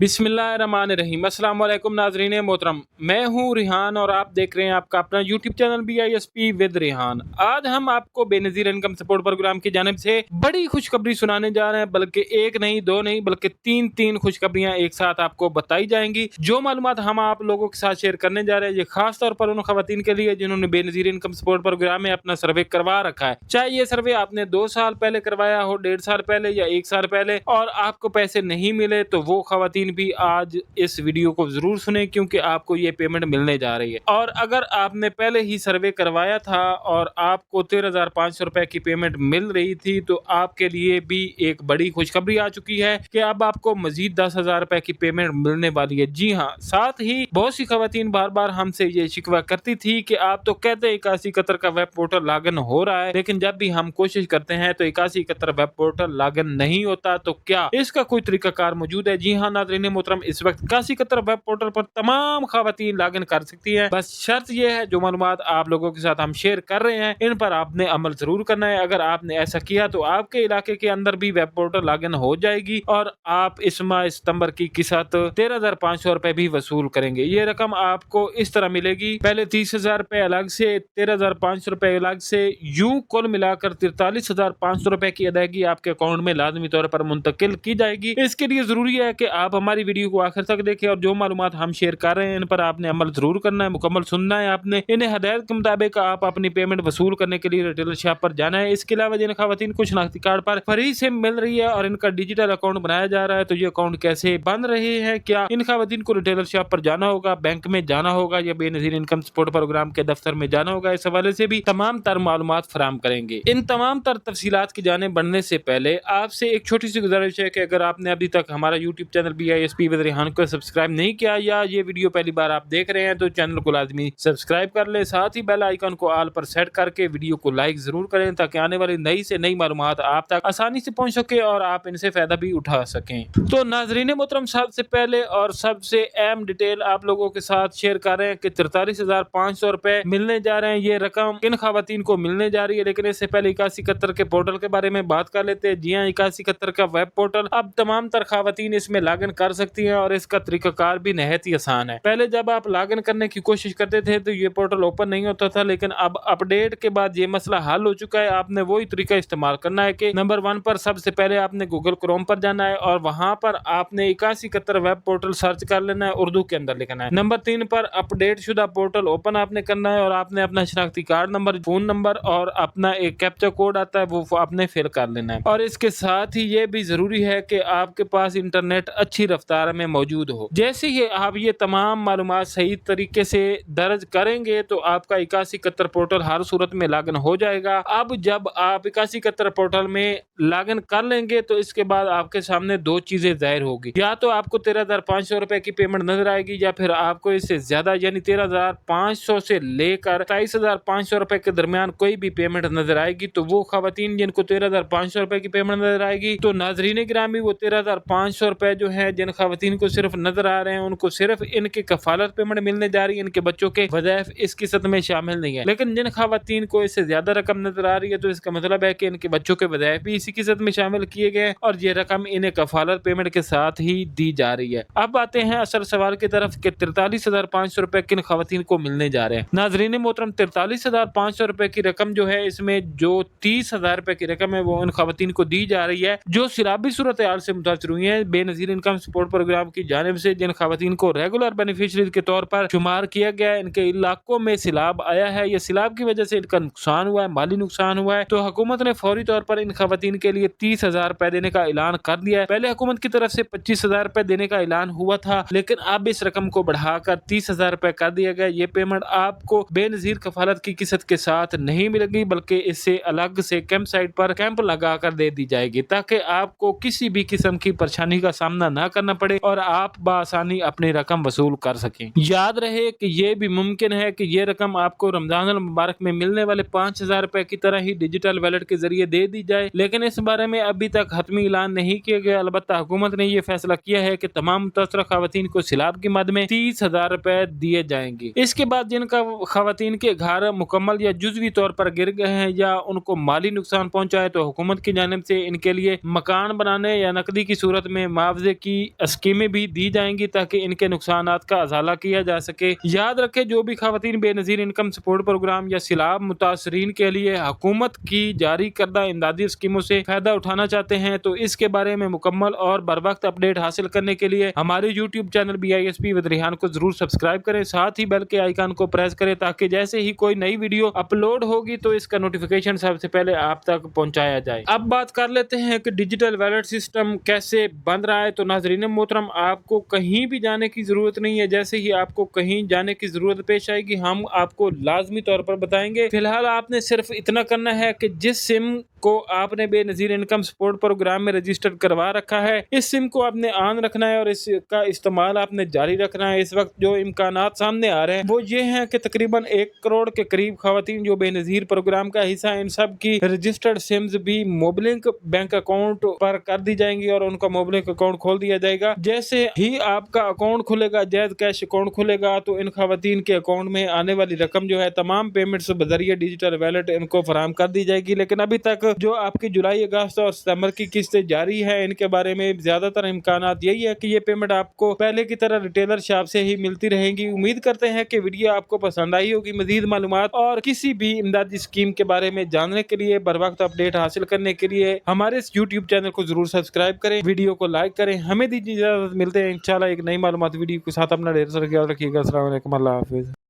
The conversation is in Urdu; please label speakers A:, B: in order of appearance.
A: بسم اللہ الرحمن الرحیم۔ السلام علیکم ناظرین محترم۔ میں ہوں ریحان اور آپ دیکھ رہے ہیں آپ کا اپنا YouTube channel B I S P with Rehan. آج ہم آپ کو بے نظیر انکم سپورٹ پروگرام کی جانب سے بڑی خوشخبری سنانے جا رہے ہیں، بلکہ ایک نہیں، دو نہیں، بلکہ تین تین خوشخبریاں ایک ساتھ آپ کو بتائی جائیں گی۔ جو معلومات ہم آپ لوگوں کے ساتھ شیئر کرنے جا رہے ہیں، یہ خاص طور پر ان خواتین کے لیے جنہوں نے Benazir income support programme میں اپنا سروے کروا رکھا ہے۔ چاہے یہ سروے آپ نے دو سال پہلے کروایا ہو، ڈیڑھ سال پہلے یا ایک سال پہلے اور آپ کو پیسے نہیں ملے، تو وہ خواتین بھی آج اس ویڈیو کو ضرور سنیں کیونکہ آپ کو یہ پیمنٹ ملنے جا رہی ہے۔ اور اگر آپ نے پہلے ہی سروے کروایا تھا اور آپ کو تیرہ ہزار پانچ سو روپے کی پیمنٹ مل رہی تھی تو آپ کے لیے بھی ایک بڑی خوشخبری آ چکی ہے کہ اب آپ کو مزید دس ہزار روپے کی پیمنٹ ملنے والی ہے۔ جی ہاں ساتھ ہی بہت سی خواتین بار بار ہم سے یہ شکوا کرتی تھی کہ آپ تو کہتے اکاسی قطر کا ویب پورٹل لاگن ہو رہا ہے، لیکن جب بھی ہم کوشش کرتے ہیں تو اکاسی قطر ویب پورٹل لاگن نہیں ہوتا تو کیا اس کا کوئی طریقہ کار موجود ہے؟ جی ہاں ناظرین ناظرین محترم، اس وقت اکاسی قطر ویب پورٹل پر تمام خواتین لاگ ان کر سکتی ہیں۔ بس شرط یہ ہے، جو معلومات آپ لوگوں کے ساتھ ہم شیئر کر رہے ہیں، ان پر آپ نے عمل ضرور کرنا ہے۔ اگر آپ نے ایسا کیا تو آپ کے علاقے کے اندر بھی ویب پورٹل لاگ ان ہو جائے گی اور آپ اس ماہ ستمبر کی قسط تیرہ ہزار پانچ سو روپے بھی وصول کریں گے۔ یہ رقم آپ کو اس طرح ملے گی، پہلے تیس ہزار روپے الگ سے، تیرہ ہزار پانچ سو روپے الگ سے، یوں کل ملا کر ترتالیس ہزار پانچ سو روپے کی ادائیگی آپ کے اکاؤنٹ میں لازمی طور پر منتقل کی جائے گی۔ اس کے لیے ضروری ہے کہ آپ ہم ہماری ویڈیو کو آخر تک دیکھیں اور جو معلومات ہم شیئر کر رہے ہیں ان پر آپ نے عمل ضرور کرنا ہے، مکمل سننا ہے آپ نے۔ انہیں ہدایت کے مطابق آپ اپنی پیمنٹ وصول کرنے کے لیے ریٹیلر شاپ پر جانا ہے۔ اس کے علاوہ جن خواتین کو شناختی کارڈ پر فری سے مل رہی ہے اور ان کا ڈیجیٹل اکاؤنٹ بنایا جا رہا ہے۔ تو یہ اکاؤنٹ کیسے بن رہے ہیں؟ کیا ان خواتین کو ریٹیلر شاپ پر جانا ہوگا؟ بینک میں جانا ہوگا یا بے نظیر انکم سپورٹ پروگرام کے دفتر میں جانا ہوگا؟ اس حوالے سے بھی تمام تر معلومات فراہم کریں گے۔ ان تمام تر تفصیلات کی جانب بڑھنے سے پہلے آپ سے ایک چھوٹی سی گزارش ہے کہ اگر آپ نے ابھی تک ہمارا YouTube channel B I S P with Rehan کو سبسکرائب نہیں کیا یا یہ ویڈیو پہلی بار آپ دیکھ رہے ہیں تو چینل کو لازمی سبسکرائب کر لیں، ساتھ ہی بیل آئیکن کو آل پر سیٹ کر کے ویڈیو کو لائک ضرور کریں تاکہ آنے والی نئی سے نئی معلومات آپ تک آسانی سے پہنچ سکے اور آپ ان سے فائدہ بھی اٹھا سکیں۔ تو ناظرین محترم، سب سے پہلے اور سب سے اہم ڈیٹیل آپ لوگوں کے ساتھ شیئر کر رہے ہیں کہ ترتالیس ہزار پانچ سو روپے ملنے جا رہے ہیں۔ یہ رقم کن خواتین کو ملنے جا رہی ہے؟ لیکن اس سے پہلے اکاسی قطر کے پورٹل کے بارے میں بات کر لیتے ہیں۔ جی ہاں اکاسی قطر کا ویب پورٹل اب تمام تر خواتین اس میں لاگ ان کر سکتی ہیں اور اس کا طریقہ کار بھی نہایت ہی آسان ہے۔ پہلے جب آپ لاگ ان کرنے کی کوشش کرتے تھے تو یہ پورٹل اوپن نہیں ہوتا تھا، لیکن اب اپ ڈیٹ کے بعد یہ مسئلہ حل ہو چکا ہے۔ آپ نے وہی طریقہ استعمال کرنا ہے کہ نمبر ون پر سب سے پہلے آپ نے گوگل کروم پر جانا ہے اور وہاں پر آپ نے اکاسی قطر ویب پورٹل سرچ کر لینا ہے، اردو کے اندر لکھنا ہے۔ نمبر تین پر اپ ڈیٹ شدہ پورٹل اوپن آپ نے کرنا ہے اور آپ نے اپنا شناختی کارڈ نمبر فون نمبر اور اپنا ایک کیپچر کوڈ آتا ہے، وہ آپ نے فل کر لینا ہے۔ اور اس کے ساتھ ہی یہ بھی ضروری ہے کہ آپ کے پاس انٹرنیٹ اچھی رفتار میں موجود ہو۔ جیسے ہی آپ یہ تمام معلومات صحیح طریقے سے درج کریں گے تو آپ کا اکاسی قطر پورٹل ہر صورت میں لاگن ہو جائے گا۔ اب جب آپ اکاسی قطر پورٹل میں لاگن کر لیں گے تو اس کے بعد آپ کے سامنے دو چیزیں ظاہر ہوگی۔ یا تو آپ کو تیرہ ہزار پانچ سو روپے کی پیمنٹ نظر آئے گی یا پھر آپ کو اس سے زیادہ یعنی تیرہ ہزار پانچ سو سے لے کر ستائیس ہزار پانچ سو روپے کے درمیان کوئی بھی پیمنٹ نظر آئے گی تو وہ خواتین جن کو تیرہ ہزار پانچ سو روپے کی پیمنٹ نظر آئے گی، تو ناظرین گرامی وہ تیرہ ہزار پانچ سو روپے جو ہے جن خواتین کو صرف نظر آ رہے ہیں، ان کو صرف ان کے کفالت پیمنٹ ملنے جا رہی ہے، ان کے بچوں کے وظائف اس قسط میں شامل نہیں ہے لیکن جن خواتین کو اس سے زیادہ رقم نظر آ رہی ہے، تو اس کا مطلب ہے کہ ان کے بچوں کے وظائف بھی اسی قسط میں شامل کیے گئے اور یہ رقم انہیں کفالت پیمنٹ کے ساتھ ہی دی جا رہی ہے۔ اب آتے ہیں اصل سوال کی طرف کہ ترتالیس ہزار پانچ سو روپے کن خواتین کو ملنے جا رہے ہیں؟ ناظرین محترم، ترتالیس ہزار پانچ سو روپے کی رقم جو ہے، اس میں جو تیس ہزار روپے کی رقم ہے، وہ ان خواتین کو دی جا رہی ہے، جو سیلابی صورتحال سے متاثر ہوئی ہیں۔ بے نظیر انکم سپورٹ پروگرام کی جانب سے جن خواتین کو ریگولر بینیفیشری کے طور پر شمار کیا گیا ہے، ان کے علاقوں میں سیلاب آیا ہے۔ یا سیلاب کی وجہ سے ان کا نقصان ہوا ہے، مالی نقصان ہوا ہے۔ تو حکومت نے فوری طور پر ان خواتین کے لیے تیس ہزار روپے دینے کا اعلان کر دیا ہے۔ پہلے حکومت کی طرف سے پچیس ہزار روپے دینے کا اعلان ہوا تھا، لیکن اب اس رقم کو بڑھا کر تیس ہزار روپے کر دیا گیا۔ یہ پیمنٹ آپ کو بے نظیر کفالت کی قسط کے ساتھ نہیں ملے گی، بلکہ اس سے الگ سے کیمپ سائٹ پر کیمپ لگا کر دے دی جائے گی، تاکہ آپ کو کسی بھی قسم کی پریشانی کا سامنا نہ کرنا پڑے اور آپ بآسانی اپنی رقم وصول کر سکیں۔ یاد رہے کہ یہ بھی ممکن ہے کہ یہ رقم آپ کو رمضان المبارک میں ملنے والے پانچ ہزار روپے کی طرح ہی ڈیجیٹل ویلٹ کے ذریعے دے دی جائے۔ لیکن اس بارے میں ابھی تک حتمی اعلان نہیں کیا گیا۔ البتہ حکومت نے یہ فیصلہ کیا ہے کہ تمام متاثرہ خواتین کو سیلاب کی مد میں تیس ہزار روپے دیے جائیں گے۔ اس کے بعد جن کا خواتین کے گھر مکمل یا جزوی طور پر گر گئے ہیں یا ان کو مالی نقصان پہنچا ہے تو حکومت کی جانب سے ان کے لیے مکان بنانے یا نقدی کی صورت میں معاوضے کی اسکیمیں بھی دی جائیں گی تاکہ ان کے نقصانات کا ازالہ کیا جا سکے۔ یاد رکھے جو بھی خواتین بے نظیر انکم سپورٹ پروگرام یا سیلاب متاثرین کے لیے حکومت کی جاری کردہ امدادی اسکیموں سے فائدہ اٹھانا چاہتے ہیں، تو اس کے بارے میں مکمل اور بر وقت اپڈیٹ حاصل کرنے کے لیے ہمارے YouTube channel B I S P ودریحان کو ضرور سبسکرائب کریں، ساتھ ہی بیل کے آئیکن کو پریس کریں تاکہ جیسے ہی کوئی نئی ویڈیو اپلوڈ ہوگی تو اس کا نوٹیفکیشن سب سے پہلے آپ تک پہنچایا جائے۔ اب بات کر لیتے ہیں کہ ڈیجیٹل ویلٹ سسٹم کیسے بند رہا ہے، تو ناظرین ناظرین محترم، آپ کو کہیں بھی جانے کی ضرورت نہیں ہے۔ جیسے ہی آپ کو کہیں جانے کی ضرورت پیش آئے گی، ہم آپ کو لازمی طور پر بتائیں گے۔ فی الحال آپ نے صرف اتنا کرنا ہے کہ جس سم کو آپ نے Benazir income support programme میں رجسٹر کروا رکھا ہے، اس سم کو آپ نے آن رکھنا ہے اور اس کا استعمال آپ نے جاری رکھنا ہے۔ اس وقت جو امکانات سامنے آ رہے ہیں، وہ یہ ہیں کہ تقریباً ایک کروڑ کے قریب خواتین جو بے نظیر پروگرام کا حصہ ہیں، ان سب کی رجسٹرڈ سمز بھی موبلنک بینک اکاؤنٹ پر کر دی جائیں گی اور ان کا موبلنک اکاؤنٹ کھول دیا جائے جائے گا۔ جیسے ہی آپ کا اکاؤنٹ کھلے گا جیز کیش اکاؤنٹ کھلے گا، تو ان خواتین کے اکاؤنٹ میں آنے والی رقم جو ہے، تمام پیمنٹس بذریعہ ڈیجیٹل ویلٹ ان کو فراہم کر دی جائے گی۔ لیکن ابھی تک جو آپ کی جولائی، اگست اور ستمبر کی قسطیں جاری ہیں ان کے بارے میں زیادہ تر امکانات یہی ہے کہ یہ پیمنٹ آپ کو پہلے کی طرح ریٹیلر شاپ سے ہی ملتی رہیں گی۔ امید کرتے ہیں کہ ویڈیو آپ کو پسند آئی ہوگی۔ مزید معلومات اور کسی بھی امدادی اسکیم کے بارے میں جاننے کے لیے بر وقت اپڈیٹ حاصل کرنے کے لیے ہمارے اس یوٹیوب چینل کو ضرور سبسکرائب کریں۔ ویڈیو کو لائک کریں۔ ہمیں جلدی اجازت ملتے ہیں، انشاءاللہ ایک نئی معلومات ویڈیو کے ساتھ اپنا ڈیر سر خیال رکھیے گا۔ السلام علیکم، اللہ حافظ۔